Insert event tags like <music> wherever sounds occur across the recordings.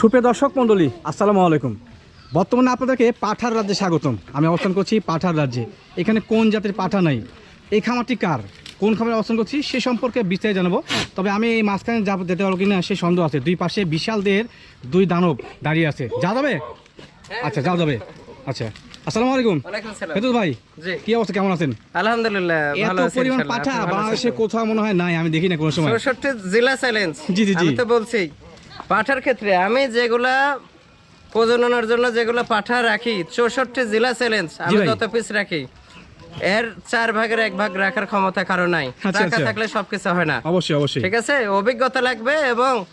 সুপ্রিয় দর্শক মণ্ডলী আসসালামু আলাইকুম। বর্তমানে আপনাদেরকে পাঠার রাজ্যে স্বাগতম। আমি অবস্থান করছি পাঠার রাজ্যে। এখানে কোন জাতের পাঠা নাই? এই খামারটি কার? কোন খামারে অবস্থান করছি সে সম্পর্কে বিস্তারিত জানাব। তবে আমি এই মাঝখানে যাব যেতে পারব কিনা সে সন্দেহ আছে। দুই পাশে বিশাল দেহের দুই দানব দাঁড়িয়ে আছে। যা যাবে? আচ্ছা যাও যাবে। আচ্ছা আসসালামু আলাইকুম। ফেতুল ভাই কি অবস্থা? কেমন আছেন? আলহামদুলিল্লাহ ভালো আছি পরিমাণ পাঠা বাংলাদেশে কোথাও মনে হয় নাই আমি দেখি না কোনো সময়। জেলা চ্যালেঞ্জ জি, জি, জি। আমি তো বলছি পাঠার ক্ষেত্রে আমি যেগুলা প্রজননের জন্য যেগুলো পাঠা রাখি চৌষট্টি জেলা চ্যালেঞ্জ আমি যত পিস রাখি এর চার ভাগের এক ভাগ রাখার ক্ষমতা কারও নাই। আচ্ছা, টাকা আচ্ছা। থাকলে সবকিছু হয় না। অবশ্যই অবশ্যই। ঠিক আছে? অভিজ্ঞতা লাগবে এবং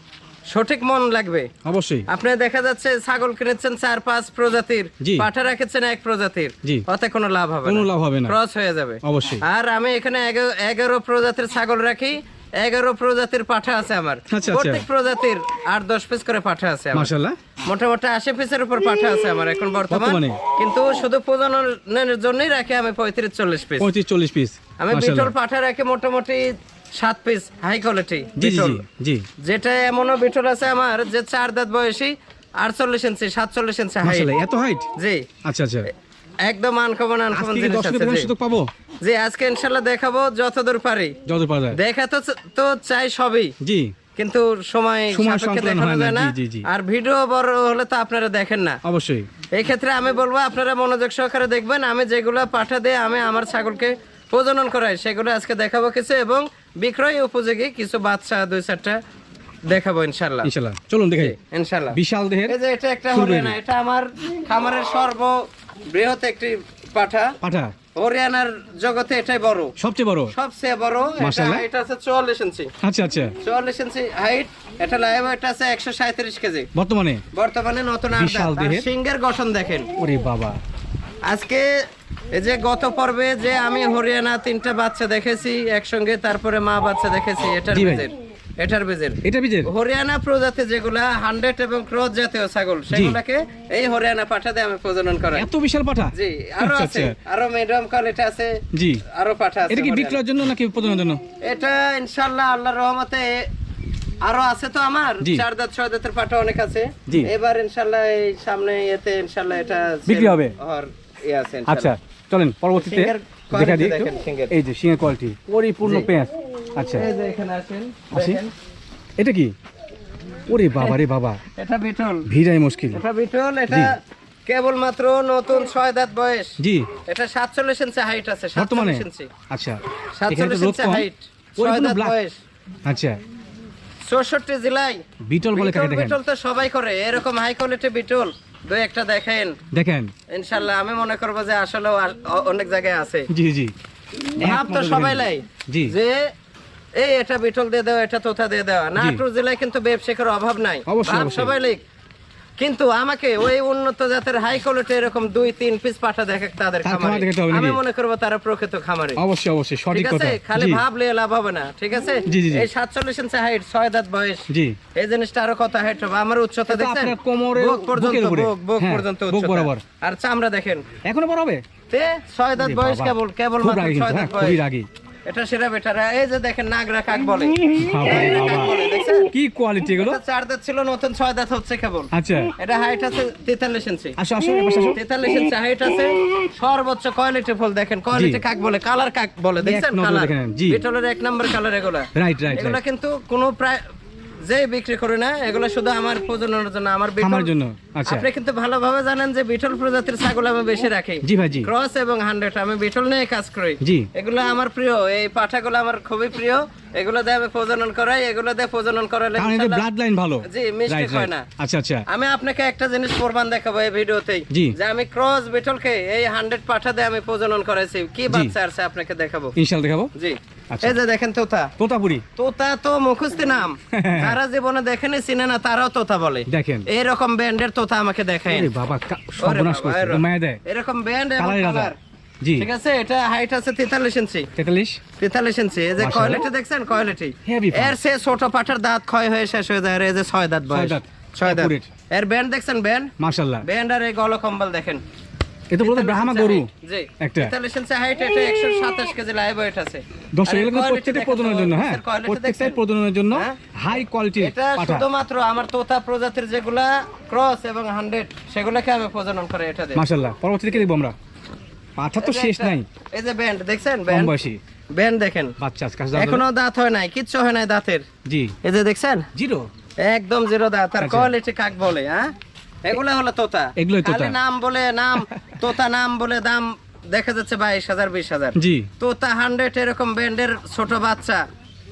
সঠিক মন লাগবে। অবশ্যই। আপনি দেখা যাচ্ছে ছাগল কিনেছেন চার পাঁচ প্রজাতির পাঠা রেখেছেন এক প্রজাতির। ওতে কোনো লাভ হবে কোনো লাভ হবে না। ক্রস হয়ে যাবে। অবশ্যই। আর আমি এখানে এগা- এগারো প্রজাতির ছাগল রাখি এগারো প্রজাতির পাঠা আছে আমার। আচ্ছা। প্রত্যেক প্রজাতির আট দশ পিস করে পাঠা আছে মোটামুটি আশি পিসের উপর পাঠা আছে আমার এখন বর্তমান? কিন্তু শুধু প্রজননের জন্যই রাখি আমি পঁয়ত্রিশ চল্লিশ পিস পঁয়ত্রিশ চল্লিশ পিস আমি বিটল পাঠা রাখি মোটামুটি সাত পিস হাই কোয়ালিটি জি যেটা এমনও বিটল আছে আমার যে চার দাঁত বয়সী আটচল্লিশ ইঞ্চি সাতচল্লিশ ইঞ্চি মাশাল্লাহ এত হাইট জি। আচ্ছা আচ্ছা। একদম আনকমন আনকমন জিনিস আছে সুযোগ পাবো? জি আজকে ইনশাল্লাহ দেখাবো যতদূর পারি। যত পাওয়া যায়। দেখা তো তো চাই সবই। জি। কিন্তু সময় সাপেক্ষে দেখানো যায় না। আর ভিডিও বড় হলে তো আপনারা দেখেন না। অবশ্যই। এই ক্ষেত্রে আমি বলব আপনারা মনোযোগ সহকারে দেখবেন আমি যেগুলো পাঠা দিয়ে আমি আমার ছাগলকে প্রজনন করাই সেগুলো আজকে দেখাবো কিছু এবং বিক্রয় উপযোগী কিছু বাচ্চা দুই চারটা দেখাবো ইনশাল্লাহ। ইনশাল্লাহ। চলুন দেখাই। ইনশাল্লাহ। বিশাল দেহের এই যে এটা একটা শুরু হরিয়ানা এটা আমার খামারের সর্ব বৃহৎ একটি পাঠা। পাঠা? হরিয়ানার জগতে এটাই বড়। সবচেয়ে বড়? সবচেয়ে বড় এটা আছে চুয়াল্লিশ ইঞ্চি। আচ্ছা আচ্ছা। চুয়াল্লিশ ইঞ্চি হাইট এটা লাইভ ওয়েট আছে একশো সাঁত্রিশ কেজি। বর্তমানে? বর্তমানে নতুন আর। সিংহের গঠন দেখেন। ওরে বাবা। আজকে এই যে গত পর্বে যে আমি হরিয়ানা তিনটা বাচ্চা দেখেছি একসঙ্গে তারপরে মা বাচ্চা দেখেছি এটার। বীজের এটার বীজের। এটা বীজের? হরিয়ানা প্রজাতি যেগুলা হান্ড্রেড এবং ক্রস জাতীয় ছাগল সেগুলাকে এই হরিয়ানা পাঠাতে আমি প্রজনন করাই এত বিশাল পাঠা? জি আরও আচ্ছা, আছে আচ্ছা। আরও মিডিয়াম কোয়ালিটি আছে জি। আরও পাঠা আছে এটা কি। বিক্রয়ের জন্য নাকি প্রজনের জন্য? এটা ইনশাআল্লাহ আল্লাহর রহমতে আরও আছে তো আমার। চার দাঁত ছয় দাঁতের পাঠা অনেক আছে। এবার ইনশাআল্লাহ এই সামনে এতে ইনশাআল্লাহ এটা বিক্রি হবে? হওয়ার ইয়ে আছে আচ্ছা চলেন পরবর্তীতে দেখা দিই। এই যে সিংহের কোয়ালিটি পরিপূর্ণ পেঁয়াজ। আচ্ছা। এই যে এখানে আসেন দেখেন। এটা কি? ওরে বাবা রে বাবা। এটা বিটল। ভিড়াই মুশকিল। এটা বিটল এটা কেবল মাত্র নতুন ছয় দাঁত বয়স। জি। এটা সাতচল্লিশ ইঞ্চি হাইট আছে বর্তমানে? আচ্ছা। সাতচল্লিশ ইঞ্চি হাইট ছয় দাঁত বয়স। আচ্ছা। চৌষট্টি জেলায় বিটল বলে কাকে দেখেন বিটল তো সবাই করে এরকম হাই কোয়ালিটি বিটল। দুই একটা দেখেন। দেখেন। ইনশাল্লাহ আমি মনে করব যে আসলে অনেক জায়গায় আছে। জি জি। ভাব তো সবাই। লাই জি। যে এই এটা বিটল দিয়ে দেওয়া এটা তোতা দিয়ে দেওয়া নাটোর জেলায় কিন্তু ব্যবসায়িকের অভাব নাই। ভাব। সবাই লাইক কিন্তু আমাকে ওই উন্নত জাতের হাই কোয়ালিটি এরকম দুই তিন পিস পাঠা দেখে তাদের খামারে। আমি মনে করব তারা প্রকৃত খামারে। অবশ্যই অবশ্যই সঠিক ঠিক আছে? খালি জি। ভাবলে লাভ হবে না ঠিক আছে। এই সাতচল্লিশ ইঞ্চি হাইট ছয় দাঁত বয়স। জি। এই জিনিসটা আরও কত হাইট হবে? আমার উচ্চতা এটা দেখছেন? আপনার কোমরের বুক পর্যন্ত বুক বুক হ্যাঁ, পর্যন্ত উচ্চতা। বরাবর। আর চামড়া দেখেন। এখনও বড় হবে? তে ছয় দাঁত বয়স কেবল কেবল মাত্র রাগী ছয় দাঁত হ্যাঁ, বয়স। এটা সেরা বেটারা। এই যে দেখেন নাগরা কাক বলে? কি কোয়ালিটি এগুলো? চার দাঁত ছিল নতুন ছয় দাঁত হচ্ছে কেবল। আচ্ছা। এটা হাইট আছে তেতাল্লিশ ইঞ্চি তেতাল্লিশ ইঞ্চি হাইট আছে। সর্বোচ্চ কোয়ালিটি ফুল দেখেন। কোয়ালিটি কাক বলে কালার কাক বলে দেখছেন? কালার নেন, এক নম্বর কালার এগুলা। রাইট রাইট এগুলা কিন্তু কোনো প্রায় যে বিক্রি করে না এগুলো শুধু আমার প্রজননের জন্য আমার বিটল জন্য আচ্ছা। আপনি কিন্তু ভালোভাবে জানেন যে বিটল প্রজাতির ছাগল আমি বেশি রাখি। জি ভাইজি ক্রস এবং হান্ড্রেড আমি বিটল নিয়ে কাজ করি। জি। এগুলো আমার প্রিয় এই পাঠাগুলো আমার খুবই প্রিয়। এগুলো দিয়ে আমি প্রজনন করাই এগুলো দিয়ে প্রজনন করালে এদের ব্লাড লাইন ভালো। জি মিষ্টি হয় না। আচ্ছা আচ্ছা। আমি আপনাকে একটা জিনিস প্রমাণ দেখাবো এই ভিডিওতেই। যে আমি ক্রস বিটলকে এই হান্ড্রেড পাঠা দিয়ে আমি প্রজনন করাইছি কি বাচ্চা আছে আপনাকে দেখাবো? ইনশাল দেখাবো। জি। এই যে দেখেন তোতা। তোতাপুরি। তোতা তো মুখস্থ নাম। <laughs> যারা জীবনে দেখেনি চিনে না তারাও তোতা বলে। দেখেন। এইরকম ব্যান্ডের তোতা আমাকে আরে বাবা সর্বনাশ করছে মায়া দেয়। এরকম ব্যান্ড এবং কালার জি। ঠিক আছে এটা হাইট আছে ইঞ্চি। ইঞ্চি। এই যে। কোয়ালিটি দেখছেন কোয়ালিটি এর সে ছোট পাঠার দাঁত ক্ষয় হয়ে শেষ হয়ে যায় আর এই যে ছয় দাঁত বয়স। ছয় দাঁত। এর ব্যান্ড দেখছেন ব্যান্ড? ব্যান্ড আর এই গল কম্বল দেখেন। এটা বলতে ব্রাহ্মা গরু। জি। একটা। 43 হাইট এটা 127 কেজি লাইভ ওয়েট আছে। দর্শক এগুলো প্রত্যেকটা প্রজননের জন্য হ্যাঁ? দেখছেন? প্রজননের জন্য হ্যাঁ? হাই কোয়ালিটির এটা শুধুমাত্র আমার তোতা প্রজাতির যেগুলা ক্রস এবং হান্ড্রেড সেগুলোকে আমি প্রজনন করে এটা দিই। মাশাল্লাহ পরবর্তীতে কি দেখব আমরা? পাঠা তো শেষ নাই। এই যে ব্যান্ড দেখছেন ব্যান্ড বয়সী। ব্যান্ড দেখেন। বাচ্চা কাছে এখনও দাঁত হয় নাই কিচ্ছু হয় নাই দাঁতের। জি। এই যে দেখছেন? জিরো? একদম জিরো দাঁত আর আচ্ছা। কোয়ালিটি কাক বলে হ্যাঁ? এগুলো হলো তোতা। এগুলোই তোতা। নাম বলে নাম তোতা নাম বলে দাম দেখা যাচ্ছে বাইশ হাজার বিশ হাজার। জি। তোতা হান্ড্রেড এরকম ব্যান্ডের ছোট বাচ্চা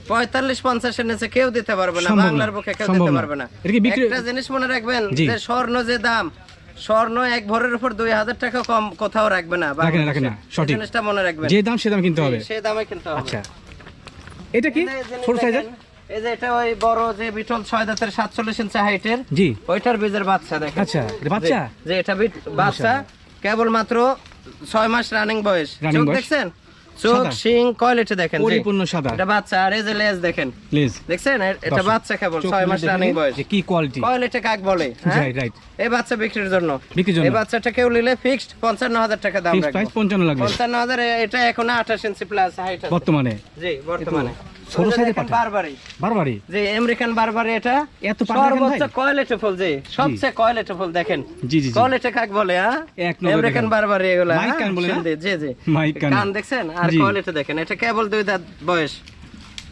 পঁয়তাল্লিশ পঞ্চাশের নিচে কেউ দিতে পারবে না বাংলার বুকে কেউ দিতে পারবে না। একটা জিনিস মনে রাখবেন যে স্বর্ণ যে দাম স্বর্ণ এক ভরের উপর দুই হাজার টাকা কম কোথাও রাখবে না। জিনিসটা মনে রাখবেন। যে দাম সে দাম কিনতে হবে। সেই দামে কিনতে হবে। আচ্ছা। এটা কি? ছোট সাইজের এই যে এটা ওই বড় যে বিটল ছয় দাঁতের সাতচল্লিশ ইঞ্চি হাইটের জি। ওইটার বীজের বাচ্চা দেখেন। আচ্ছা বাচ্চা? যে- এটা বাচ্চা। কেবল মাত্র ছয় মাস রানিং বয়স। চোখ দেখছেন? চোখ শিং কোয়ালিটি দেখেন পরিপূর্ণ সাদা। এটা বাচ্চা আর এই যে লেজ দেখেন। প্লিজ দেখছেন? এটা বাচ্চা। কেবল মাস রানিং বয়স। কি কোয়ালিটি কোয়ালিটি কাক বলে <laughs> হ্যাঁ? রাইট রাইট এই বাচ্চা বিক্রির জন্য। বিক্রির জন্য। এই বাচ্চাটা কেউ নিলে ফিক্সড পঞ্চান্ন হাজার টাকা দাম রাখব। প্রাইস পঞ্চান্ন লাগবে। পঞ্চান্ন হাজার এটা এখন আঠাশ ইঞ্চি প্লাস হাইট বর্তমানে। জি বর্তমানে। ছোট সাইজের পাঠা। বারবারই। বারবারই? যে আমেরিকান বারবারি এটা এত পাঠা সর্বোচ্চ ভাই? কোয়ালিটি ফুল সবচেয়ে কোয়ালিটি ফুল দেখেন। জি জি জি। কাক বলে হ্যাঁ? আমেরিকান দেখেন। এগুলা মাইক হ্যাঁ? কান বলে জি জি। মাইক কান। কান দেখছেন? আর জি। দেখেন? এটা কেবল দুই দাঁত বয়স।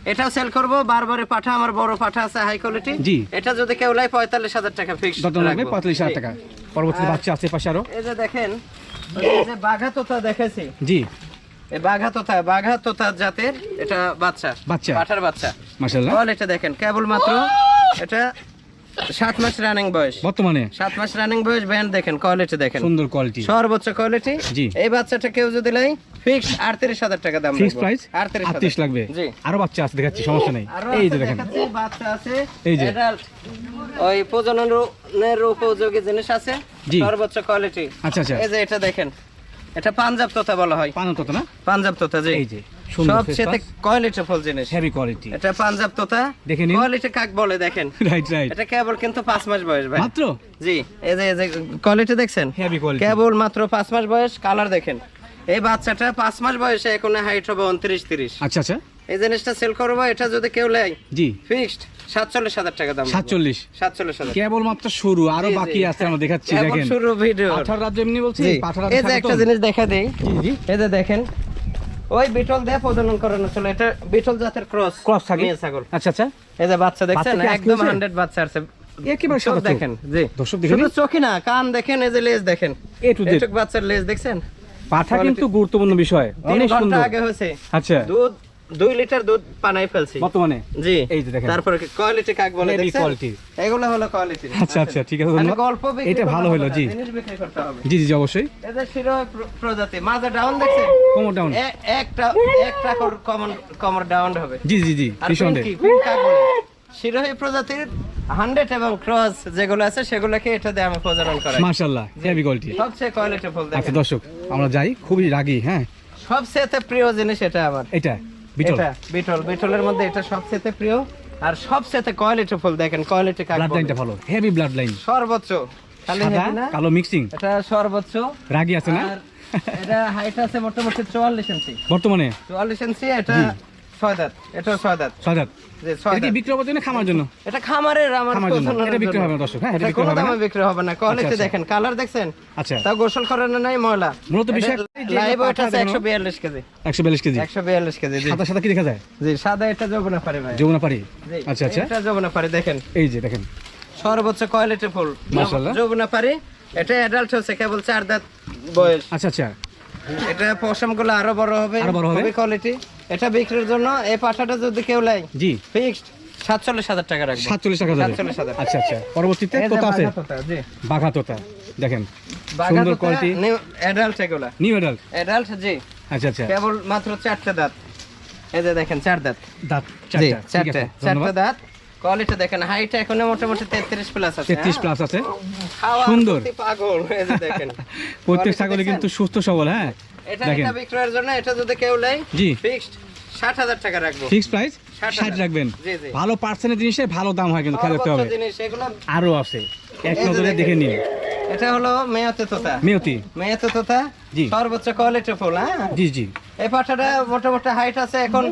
এটাও সেল করব বারবারে পাঠা আমার বড় পাঠা আছে হাই কোয়ালিটি জি। এটা যদি কেউ লাই পঁয়তাল্লিশ হাজার টাকা ফিক্স লাগবে পঁয়তাল্লিশ হাজার টাকা। পরবর্তীতে বাচ্চা আছে পাশে আরও। এই যে দেখেন ওই যে- যে বাঘা তোতা দেখেছি। জি। এই বাঘা তোতা বাঘা তোতা জাতের এটা বাচ্চা। বাচ্চা। পাঠার বাচ্চা। মাশাল্লাহ কোয়ালিটি দেখেন কেবল মাত্র এটা সাত মাস রানিং বয়স। বর্তমানে? সাত মাস রানিং বয়স ব্যান্ড দেখেন কোয়ালিটি দেখেন। সুন্দর কোয়ালিটি সর্বোচ্চ কোয়ালিটি জি। এই বাচ্চাটা কেউ যদি লাই ফিক্স আটত্রিশ হাজার টাকা দাম ফিক্স প্রাইস আটত্রিশ আটত্রিশ লাগবে? জি। আরও বাচ্চা আছে দেখাচ্ছি সমস্যা নেই। এই যে দেখেন। বাচ্চা আছে। এই যে। ওই প্রজননের উপযোগী জিনিস আছে। সর্বোচ্চ কোয়ালিটি আচ্ছা আচ্ছা। এই যে এটা দেখেন। এটা পাঞ্জাব তোতা বলা হয়। পানো তো না? পাঞ্জাব তোতা এই যে সবচেয়ে কোয়ালিটি জিনিস? হেভি কোয়ালিটি এটা পাঞ্জাব তোতা দেখে কোয়ালিটি কাক বলে দেখেন। <laughs> রাইট রাইট এটা কেবল কিন্তু পাঁচ মাস বয়স ভাই। মাত্র? জি এই যে এই যে কোয়ালিটি দেখছেন? হেভি কোয়ালিটি কেবল মাত্র পাঁচ মাস বয়স কালার দেখেন। এই বাচ্চাটা পাঁচ মাস বয়সে এখন হাইট হবে উনত্রিশ তিরিশ। আচ্ছা আচ্ছা। এই জিনিসটা সেল করব এটা যদি কেউ নেয় জি। ফিক্সড সাতচল্লিশ হাজার টাকা দাম। সাতচল্লিশ। সাতচল্লিশ হাজার। কেবল শুরু আরও জি, জি। বাকি আছে আমরা দেখাচ্ছি দেখেন। শুরু ভিডিও পাঠার রাজ্য এমনি বলছি এই যে একটা জিনিস দেখা দেই। জি জি। এই যে দেখেন ওই বিটল দিয়ে প্রজনন করানো ছিল এটা বিটল জাতের ক্রস ক্রস থাকে ছাগল। আচ্ছা আচ্ছা। এই যে বাচ্চা দেখছেন বাচ্চা কি আজকে একদম হান্ড্রেড বাচ্চা আছে। একেবারে চোখ। দেখেন জি। দর্শক দেখেন। শুধু চোখই না কান দেখেন এই যে লেজ দেখেন। এটুক বাচ্চার লেজ দেখছেন? পাঠা কিন্তু গুরুত্বপূর্ণ বিষয় অনেক সুন্দর। আগে হয়েছে। আচ্ছা। দুধ দুই লিটার দুধ পানাই ফেলছি। বর্তমানে? জি। এই যে দেখেন। তারপরে কোয়ালিটি কাক বলে দেখছেন? quality। এগুলো হলো কোয়ালিটি আচ্ছা আচ্ছা ঠিক আছে ধন্যবাদ। বিক্রি এটা ভালো হলো জি। জিনিস বিক্রি করতে হবে। জি জি অবশ্যই। শিরো প্রজাতি মাঝে ডাউন দেখছেন? কোমর ডাউন একটা একটা কমন কমর ডাউন হবে। জি জি জি কাক বলে? শিরোহী প্রজাতির হান্ড্রেড এবং ক্রস যেগুলো আছে সেগুলোকে এটা দিয়ে আমি প্রজনন করাই। মাশাআল্লাহ হেভি কোয়ালিটি সবচেয়ে কোয়ালিটি ফুল আচ্ছা দর্শক আমরা যাই খুবই রাগি হ্যাঁ? সবচেয়ে প্রিয় জিনিস এটা আমার। এটা? বিটল? বিটল। বিটলের মধ্যে এটা সবচেয়ে প্রিয়। আর সবচেয়ে কোয়ালিটি ফুল দেখেন কোয়ালিটি কাক ভালো। হেভি ব্লাড লাইন সর্বোচ্চ কালো মিক্সিং এটা সর্বোচ্চ। রাগি আছে না? এটা হাইট আছে মোটামুটি চুয়াল্লিশ ইঞ্চি বর্তমানে? চুয়াল্লিশ ইঞ্চি এটা। ছয় দাঁত। এটা ছয় দাঁত। সাজাত জি এটা বিক্রি হবার জন্য? খামার জন্য? এটা খামারের আমার খামার জন্য। প্রজননের এটা বিক্রি হবে দর্শক, হ্যাঁ, এটা এটা কোনো দামে বিক্রি হবে না। কোয়ালিটি আচ্ছা। দেখেন কালার দেখছেন? আচ্ছা। তা গোসল করানো নাই ময়লা। মূলত বিষয় লাইভ এটা ওয়েট পাঠা আছে দেখানো। একশো বিয়াল্লিশ কেজি। একশো বিয়াল্লিশ কেজি। একশো বিয়াল্লিশ কেজি সাদা সাদা কি দেখা যায়? জি সাদা এটা যৌবনা পারে ভাই। যমুনা পারি আচ্ছা আচ্ছা। এটা যৌবনা পারে দেখেন। এই যে দেখেন। সর্বোচ্চ কোয়ালিটি ফুল। মাশাআল্লাহ। পারে এটা অ্যাডাল্ট হচ্ছে কেবল চার দাঁত বয়স। আচ্ছা আচ্ছা। এটা পশমগুলো আরও বড় হবে আরও বড় হবে? কোয়ালিটি এটা বিক্রির জন্য এই পাঠাটা যদি কেউ লাই জি। ফিক্সড সাতচল্লিশ হাজার টাকা রাখব। সাতচল্লিশ টাকা সাতচল্লিশ হাজার আচ্ছা আচ্ছা। পরবর্তীতে তোতা আছে। বাঘা তোতা, দেখেন। সুন্দর কোয়ালিটি নিউ অ্যাডাল্ট এগুলা। নিউ অ্যাডাল্ট অ্যাডাল্ট জি। আচ্ছা আচ্ছা। কেবল মাত্র চারটে দাঁত। এই যে দেখেন চার দাঁত। দাঁত চারটা। চারটে চারটে দাঁত। কোয়ালিটি দেখেন হাইট এখন মোটামুটি তেত্রিশ প্লাস আছে তেত্রিশ হ্যাঁ? প্লাস আছে? খাওয়ার সুন্দর। পাগল এই যে দেখেন। <laughs> প্রত্যেক Quality ছাগলে দেখছেন? কিন্তু সুস্থ সবল হ্যাঁ? এটা এটা বিক্রয়ের জন্য এটা যদি কেউ লাই জি। ফিক্সড ষাট হাজার টাকা রাখব। ফিক্স প্রাইস ষাট ষাট হাজার। রাখবেন। জি, জি। ভালো পার্সেন্টের জিনিসের ভালো দাম হয় কিন্তু খেয়াল রাখতে হবে। আরও আছে। এক নজরে দেখে নিন। এটা হলো মেয়াতে তোতা। মেয়তি মেয়াতে তোতা জি। সর্বোচ্চ কোয়ালিটি ফুল হ্যাঁ? জি জি। এই পাঠাটা মোটামুটি হাইট আছে এখন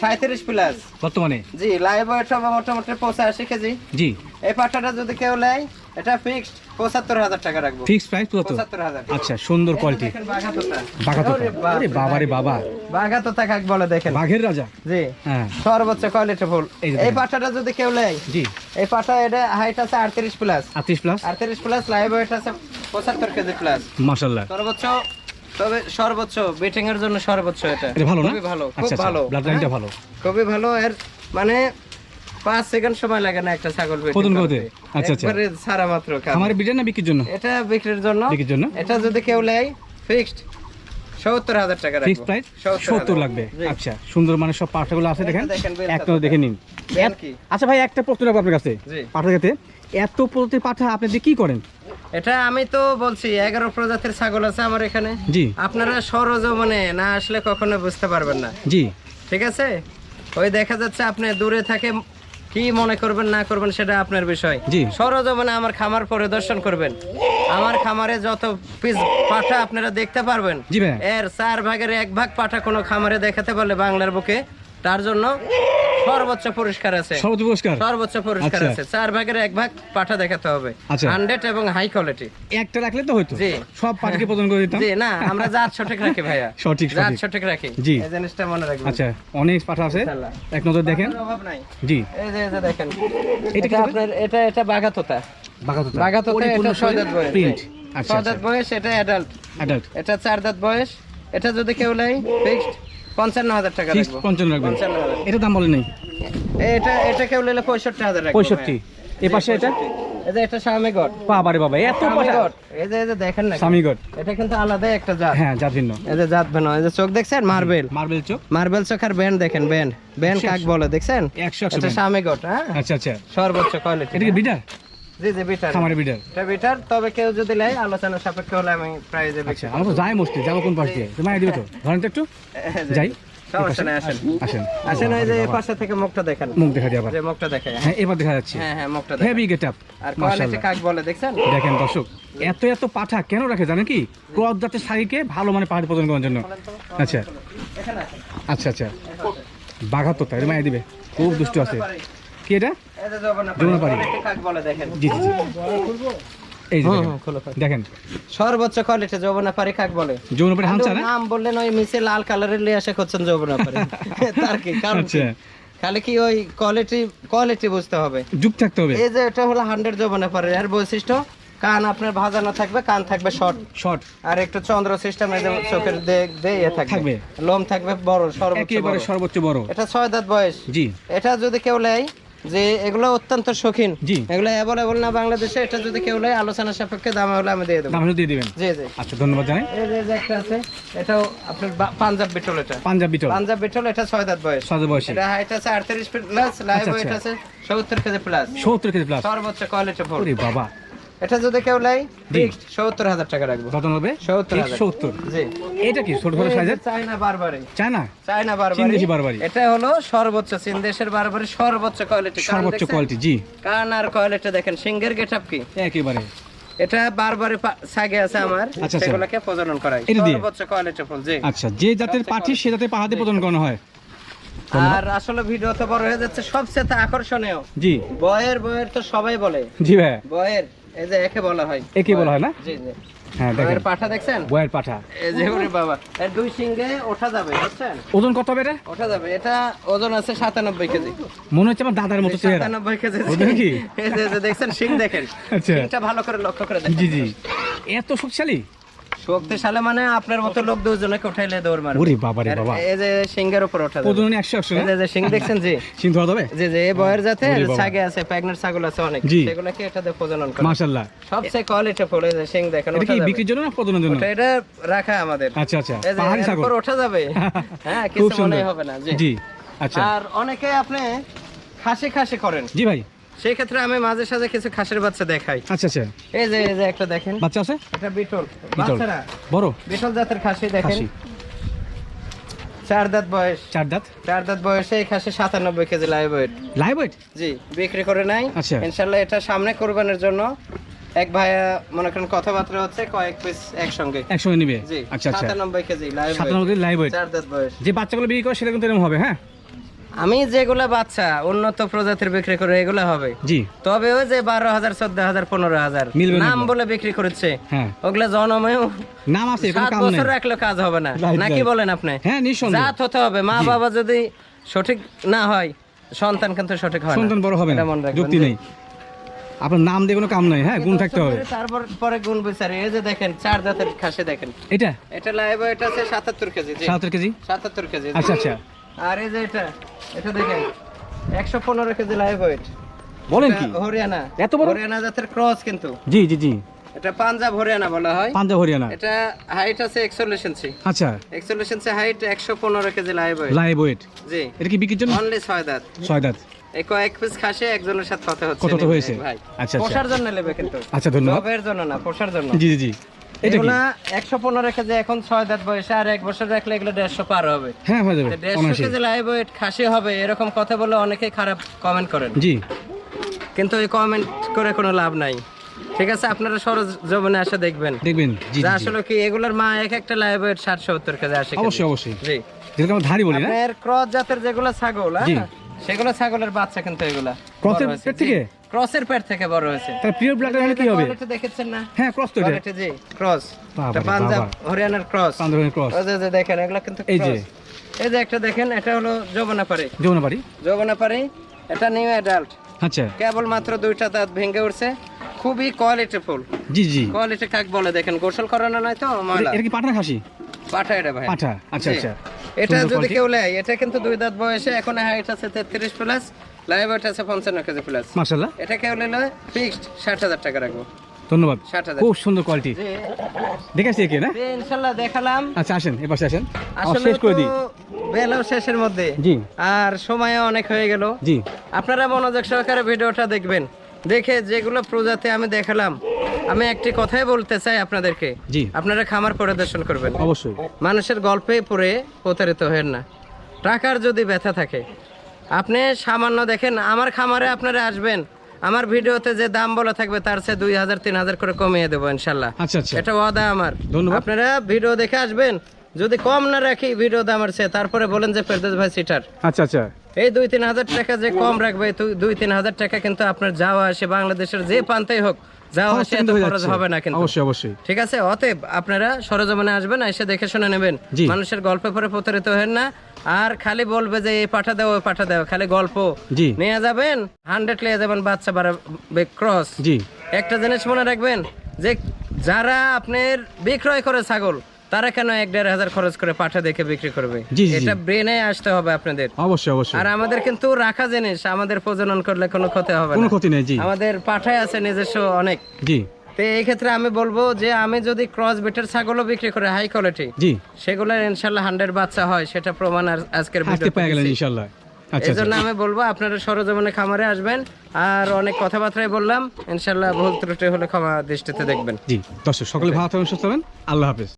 সাঁত্রিশ প্লাস বর্তমানে? জি লাইভ ওয়েট হবে মোটামুটি পঁচাশি কেজি। জি। এই পাঠাটা যদি কেউ নেয় এটা ফিক্সড পঁচাত্তর হাজার টাকা রাখব। ফিক্স প্রাইস কত? পঁচাত্তর হাজার। আচ্ছা সুন্দর কোয়ালিটি দেখেন বাঘা তোতা বাঘা তো। ওরে বাপ আরে বাবা রে বাবা। বাঘা তোতা কাক বলে দেখেন? বাঘের রাজা? জি। হ্যাঁ। সর্বোচ্চ কোয়ালিটি ফুল। এই। পাঠাটা যদি কেউ নেয় জি। এই পাঠা এটা হাইট আছে আটত্রিশ প্লাস আটত্রিশ প্লাস আটত্রিশ প্লাস লাইভ ওয়েট আছে পঁচাত্তর কেজি প্লাস মাশাল্লাহ সর্বোচ্চ তবে সর্বোচ্চ বেটিং এর জন্য সর্বোচ্চ এটা। ভালো না? ভালো খুব আচ্ছা আচ্ছা ভালো ব্লাড লাইনটা হ্যাঁ? ভালো। খুবই ভালো। এর মানে পাঁচ সেকেন্ড সময় লাগে না একটা ছাগল প্রথম করতে। করতে? আচ্ছা, আচ্ছা। সারা মাত্র আমার বিডার না বিক্রির জন্য? এটা বিক্রির জন্য। বিক্রির জন্য? এটা যদি কেউ নেয় ফিক্সড সত্তর হাজার টাকা ফিক্স প্রাইস সত্তর লাগবে? আচ্ছা সুন্দর মানে সব পাঠাগুলো আছে দেখেন একটা দেখে নিন। আচ্ছা ভাই একটা প্রশ্ন রাখব আপনার কাছে। পাঠা এত প্রতি পাঠা আপনি কি করেন? এটা আমি তো বলছি এগারো প্রজাতির ছাগল আছে আমার এখানে। জি। আপনারা সরজমনে না আসলে কখনো বুঝতে পারবেন না। জি। ঠিক আছে? ওই দেখা যাচ্ছে আপনি দূরে থাকে কি মনে করবেন না করবেন সেটা আপনার বিষয়। জি। সরজমনে আমার খামার পরিদর্শন করবেন। আমার খামারে যত পিস পাঠা আপনারা দেখতে পারবেন জি এর চার ভাগের এক ভাগ পাঠা কোনো খামারে দেখাতে পারলে বাংলার বুকে। তার জন্য সর্বোচ্চ পুরস্কার আছে। সর্বোচ্চ পুরস্কার? সর্বোচ্চ পুরস্কার আচ্ছা। আছে। চার ভাগের এক ভাগ পাঠা দেখাতে হবে। আচ্ছা। হান্ড্রেড এবং হাই কোয়ালিটি। একটা রাখলে তো হয়তো জি। সব পাঠিকে প্রদান করে দিতাম। জি না আমরা জাত সঠিক রাখি ভাইয়া। <laughs> সঠিক জাত সঠিক। রাখি। জি। এই জিনিসটা মনে রাখবেন। আচ্ছা অনেক পাঠা আছে। এক নজর দেখেন। অভাব নাই। জি। এই যে যে দেখেন। এটা এটা কি আপনার এটা এটা বাগাতোতা বাগাতোতা বাগাতোতা এটা ছয় দাঁত বয়স। প্রিন্ট। আচ্ছা আচ্ছা। বয়স এটা অ্যাডাল্ট অ্যাডাল্ট এটা চার দাঁত বয়স। এটা যদি কেউ নেয় ফিক্সড পঞ্চান্ন হাজার টাকা পঞ্চান্ন রাখবেন? এটা দাম বলেন নাই? এটা এটা কেউ নিলে পঁয়ষট্টি হাজার পঁয়ষট্টি। এ পাশে এটা? এটা স্বামী গড। বাবা এত এই যে এই যে দেখেন না স্বামীগড় এটা কিন্তু আলাদা একটা জাত। হ্যাঁ যা ভিন্ন। এই যে জাত ভেন এই যে চোখ দেখছেন? মার্বেল। মার্বেল চোখ। মার্বেল চোখার ব্যান্ড দেখেন ব্যান্ড ব্যান্ড কাক বলে দেখছেন? একশো একশো এটা স্বামী হ্যাঁ? আচ্ছা আচ্ছা। সর্বোচ্চ কোয়ালিটি এটা কি বিডার জি জি বিটার খামারে বিডার এটা বিটার তবে কেউ যদি নেয় আলোচনা সাপেক্ষে হলে আমি আচ্ছা আমরা তো যাই মুশকিল যাব কোন পাশ দিয়ে? তোমার দিবে তো। ধরেন তো একটু। <laughs> যাই। সমস্যা নাই আসেন। আসেন। যে পাশে থেকে মুখটা দেখেন। মুখ দেখা দিয়ে আবার। যে মুখটা দেখে হ্যাঁ এবার দেখা যাচ্ছে। হ্যাঁ হ্যাঁ মুখটা হেভি আর কোয়ালিটি কাক বলে দেখছেন? দেখেন দর্শক এত এত পাঠা কেন রাখে জানেন কি? ক্রস জাতের শাড়িকে ভালো মানে পাহাড় প্রদান করার জন্য। আচ্ছা। এখানে আচ্ছা আচ্ছা। বাঘাত্তর তাই মায়ে দিবে। খুব দুষ্ট আছে। কি এটা? এই যে জবনা জবনাপাড়ি। কোয়ালিটি কাক বলে দেখেন? জি জি জি। এই যে হুম, দেখেন। হুম, খোলো, খোলো। দেখেন। সর্বোচ্চ কোয়ালিটি যৌবনাপারি কাক বলে? যৌনপাড়ি হামছা না? নাম বললেন ওই মিশে লাল কালারের লিয়ে আসে করছেন যৌবনাপারি <laughs> তার কি? কারণ খালি কি ওই কোয়ালিটি কোয়ালিটি বুঝতে হবে। যুগ থাকতে হবে। এই যে এটা হলো হান্ড্রেড যৌবনাপারি এর বৈশিষ্ট্য কান আপনার ভাজানো থাকবে কান থাকবে শর্ট শর্ট আর একটু চন্দ্র সিস্টেম চোখের দিয়ে ইয়ে থাকবে। লোম থাকবে বড় সর্বোচ্চ একেবারে। সর্বোচ্চ বড়। এটা ছয় দাঁত বয়স। জি। এটা যদি কেউ নেয় যে এগুলো অত্যন্ত শৌখিন। এগুলো অ্যাভেলেবল না বাংলাদেশে এটা যদি কেউ লয় আলোচনা সাপেক্ষে দাম হলে আমি দিয়ে দেবো। দাম দিয়ে দিবেন? জি জি। আচ্ছা ধন্যবাদ জানাই। এই যে- একটা আছে এটাও আপনার পাঞ্জাব বিটল এটা। পাঞ্জাব বিটল। পাঞ্জাব বিটল এটা 6 দাঁত বয়স। 6 দাঁত বয়স এটা হাইট আছে আটত্রিশ ফিট প্লাস লাইভ ওয়েট। আছে সত্তর কেজি প্লাস সত্তর কেজি প্লাস সর্বোচ্চ কোয়ালিটি ফুল ওরে বাবা। এটা যদি কেউ জি। ফিক্সড সত্তর হাজার টাকা রাখব। কত হবে? সত্তর হাজার। সত্তর। জি। এটা কি ছোট সাইজের চায়না বারবারি। চায় না চায়না বারবারি। বারবারি। এটা হলো সর্বোচ্চ চীন দেশের বারবারি সর্বোচ্চ কোয়ালিটি সর্বোচ্চ কোয়ালিটি জি। কান আর কোয়ালিটি দেখেন গেটআপ কি? একেবারে। এটা বারবারি সাগে আছে আমার আচ্ছা, আচ্ছা। সেগুলোকে প্রজনন করাই? সর্বোচ্চ কোয়ালিটি ফুল জি। আচ্ছা যে জাতের পাঠি সে জাতের পাহাড়ে প্রদান করানো হয়। আর আসলে ভিডিও তো বড় হয়ে যাচ্ছে সবচেয়ে আকর্ষণীয়। জি। বয়ের বয়ের তো সবাই বলে। জি ভাই বয়ের এই যে একে বলা হয়। একে বলা হয় না? জি জি। হ্যাঁ দেখেন। পাঠা দেখছেন? বয়ের পাঠা। এই যে ওরে বাবা এর দুই সিঙ্গে ওঠা যাবে বুঝছেন? ওজন কত হবে এটা? ওঠা যাবে এটা ওজন আছে সাতানব্বই কেজি। মনে হচ্ছে আমার দাদার মতো চেহারা। সাতানব্বই কেজি। ওজন কি? এই যে- দেখছেন সিং দেখেন। আচ্ছা। সিংটা ভালো করে লক্ষ্য করে দেখেন। জি জি। এত শক্তিশালী? শক্তিশালী মানে আপনার মতো লোক দুজনকে উঠাইলে দৌড় মারবে। ওরে বাবা রে বাবা। এই যে সিংহের উপর ওঠা প্রজননে একশো একশো এই যে- সিং দেখছেন জি। সিং ধরা যাবে যে যে এই বয়ের যাতে ছাগে আছে প্রেগনেন্ট ছাগল আছে অনেক। সেগুলোকে এটা দিয়ে প্রজনন করে। মাশাল্লাহ সবচেয়ে কোয়ালিটি ফুল এই যে সিং দেখেন এটা কি বিক্রির জন্য না প্রজনের জন্য? ওটা এটা রাখা আমাদের। আচ্ছা আচ্ছা। পাহাড়ি ছাগল। উপর ওঠা যাবে। <laughs> হ্যাঁ কিছু মনে হবে না জি। জি আচ্ছা। আর অনেকে আপনি খাসি খাসি করেন। জি ভাই। সেই ক্ষেত্রে আমি মাঝে সাঝে কিছু খাসির বাচ্চা দেখাই। আচ্ছা আচ্ছা। এই যে এই যে একটা দেখেন। বাচ্চা আছে? এটা বিটল। বাচ্চারা বড়? বিটল জাতের খাসি দেখেন। চার দাঁত বয়স। চার দাঁত? চার দাঁত বয়সে এই খাসি সাতানব্বই KG live weight live weight জি বিক্রি করে নাই। আচ্ছা। ইনশাল্লাহ এটা সামনে কোরবানের জন্য এক ভাইয়া মনে করেন কথাবার্তা হচ্ছে কয়েক পিস একসঙ্গে। একসঙ্গে নিবে? জি আচ্ছা আচ্ছা। সাতানব্বই কেজি লাইভ সাতানব্বই লাইভ ওয়েট চার দাঁত বয়স। যে বাচ্চাগুলো বিক্রি করে সেটা কিন্তু এরকম হবে হ্যাঁ? আমি যেগুলা বাচ্চা উন্নত প্রজাতির বিক্রি করে এগুলা হবে। জি। তবে ওই যে বারো হাজার চোদ্দ হাজার পনেরো হাজার নাম বলে বিক্রি করেছে। হ্যাঁ। ওগুলা জনমেও নাম আছে সাত বছর রাখলে কাজ হবে না। নাকি বলেন আপনি? হ্যাঁ নিঃসন্দেহ। জাত হতে হবে। মা বাবা যদি সঠিক না হয় সন্তান কিন্তু সঠিক হয় সন্তান বড় হবে না। যুক্তি নেই। আপনার নাম দিয়ে কোনো কাম নাই। হ্যাঁ গুণ থাকতে হবে। তারপর পরে গুণ বিচারে। এই যে দেখেন চার দাঁতের খাসি দেখেন। এটা? এটা লাইভ এটা আছে সাতাত্তর কেজি জি। সাতাত্তর কেজি? সাতাত্তর কেজি আচ্ছা আচ্ছা। আর এই যে এটা এটা দেখেন একশো পনেরো কেজি লাইভ ওয়েট বলেন কি? হরিয়ানা। এত বড়? হরিয়ানা জাতের ক্রস কিন্তু। জি জি জি। এটা পাঞ্জাব হরিয়ানা বলা হয়। পাঞ্জাব হরিয়ানা। এটা হাইট আছে একচল্লিশ ইঞ্চি আচ্ছা। একচল্লিশ ইঞ্চি হাইট একশো পনেরো KG live weight live weight জি। এটা কি বিক্রির জন্য? অনলি ছয় দাঁত। ছয় দাঁত। এই কয়েক পিস খাসে একজনের সাথে কথা হচ্ছে। কত হয়েছে? ভাই। আচ্ছা, আচ্ছা। পোষার জন্য নেবে কিন্তু। আচ্ছা ধন্যবাদ। জন্য না পোষার জন্য। জি জি। এগুলা একশো পনেরো কেজি এখন ছয় দাঁত বয়সে আর এক বছর রাখলে এগুলো দেড়শো পার হবে। হ্যাঁ হয়ে যাবে দেড়শো কেজি লাইভ ওয়েট খাসি হবে এরকম কথা বলে অনেকেই খারাপ কমেন্ট করেন। জি। কিন্তু এই কমেন্ট করে কোনো লাভ নাই। ঠিক আছে আপনারা সরজ জমিনে আসে দেখবেন। দেখবেন জি আসলে কি এগুলোর মা এক একটা লাইভ ওয়েট ষাট সত্তর কেজি আসে অবশ্যই অবশ্যই। জি। যেটাকে ধারি বলি না ক্রস জাতের যেগুলো ছাগল হ্যাঁ? সেগুলো ছাগলের বাচ্চা কিন্তু এগুলা। ক্রসের পেট থেকে? ক্রসের পেট থেকে বড় হয়েছে। তাহলে পিওর ব্লাড হলে কি হবে? কোয়ালিটি দেখেছেন না? হ্যাঁ ক্রস তো এটা। জি ক্রস এটা পাঞ্জাব হরিয়ানার ক্রস পাঞ্জাবের ক্রস ওই যে দেখেন এগুলা কিন্তু এই যে। এই যে একটা দেখেন এটা হলো যৌবনাপাড়ি যমুনাবাড়ি যৌবনাপাড়ি এটা নিউ অ্যাডাল্ট আচ্ছা। কেবল মাত্র দুইটা দাঁত ভেঙে উঠছে। খুবই কোয়ালিটি ফুল। জি জি। কোয়ালিটি কাক বলে দেখেন গোসল করানো নয় তো ময়লা। এটা কি পাটনা খাসি? পাঠা এটা ভাই। পাঠা। আচ্ছা আচ্ছা। এটা যদি কেউ নেয় এটা কিন্তু দুই দাঁত বয়সে এখন হাইট আছে তেত্রিশ প্লাস লাইভ ওয়েট আছে পঞ্চান্ন কেজি প্লাস মার্শাল্লাহ এটা কেউ নিলে ফিক্সড ষাট হাজার টাকা রাখব। ধন্যবাদ। খুব সুন্দর কোয়ালিটি দেখেছি একে না? জি, ইনশাল্লাহ দেখালাম। আচ্ছা আসেন এ পাশে আসেন আসলে শেষ করে দিই। বেলাও শেষের মধ্যে। জি। আর সময়ও অনেক হয়ে গেল। জি। আপনারা মনোযোগ সহকারে ভিডিওটা দেখবেন। দেখে যেগুলো প্রজাতি আমি দেখালাম আমি একটি কথাই বলতে চাই আপনাদেরকে। আপনারা খামার পরিদর্শন করবেন। অবশ্যই। মানুষের গল্পে পড়ে প্রতারিত হেন না। টাকার যদি ব্যথা থাকে আপনি সামান্য দেখেন আমার খামারে আপনারা আসবেন আমার ভিডিওতে যে দাম বলা থাকবে তার চেয়ে দুই হাজার তিন হাজার করে কমিয়ে দেবো ইনশাল্লাহ। আচ্ছা আচ্ছা। এটা ওয়াদা আমার। ধন্যবাদ। আপনারা ভিডিও দেখে আসবেন যদি কম না রাখি ভিডিও দামের চেয়ে তারপরে বলেন যে ফেরদৌস ভাই সিটার আচ্ছা আচ্ছা। এই দুই তিন হাজার টাকা যে কম রাখবে দুই তিন হাজার টাকা কিন্তু আপনার যাওয়া আসে বাংলাদেশের যে প্রান্তেই হোক। যাওয়া আসে এত খরচ হবে না কিন্তু। অবশ্যই অবশ্যই। ঠিক আছে? অতএব আপনারা সরজমিনে আসবেন এসে দেখে শুনে নেবেন। মানুষের গল্পে পরে প্রতারিত হেন না। আর খালি বলবে যে এই পাঠা দাও ওই পাঠা দাও। খালি গল্প নিয়ে যাবেন হান্ড্রেড নিয়ে যাবেন বাচ্চা বাড়াবে ক্রস একটা জিনিস মনে রাখবেন যে যারা আপনার বিক্রয় করে ছাগল তারা কেন এক দেড় হাজার খরচ করে পাঠা দেখে বিক্রি করবে? এটা ব্রেনে আসতে হবে আপনাদের। অবশ্যই অবশ্যই। আর আমাদের কিন্তু রাখা জিনিস আমাদের প্রজনন করলে কোনো ক্ষতি হবে কোনো ক্ষতি নেই জি। আমাদের পাঠায় আছে নিজস্ব অনেক। জি। তো এই ক্ষেত্রে আমি বলব যে আমি যদি ক্রস বিটের ছাগলও বিক্রি করে হাই কোয়ালিটি জি। সেগুলোর ইনশাল্লাহ হান্ড্রেড বাচ্চা হয় সেটা প্রমাণ আর- আজকের আজকে ভিডিও পেয়ে গেলেন ইনশাল্লাহ। আচ্ছা এই জন্য আমি বলব আপনারা সরজমিনে খামারে আসবেন আর অনেক কথাবার্তাই বললাম। ইনশাল্লাহ ভুল ত্রুটি হলে ক্ষমা দৃষ্টিতে দেখবেন। জি দর্শক সকলে ভালো থাকবেন সুস্থ থাকবেন। আল্লাহ হাফেজ।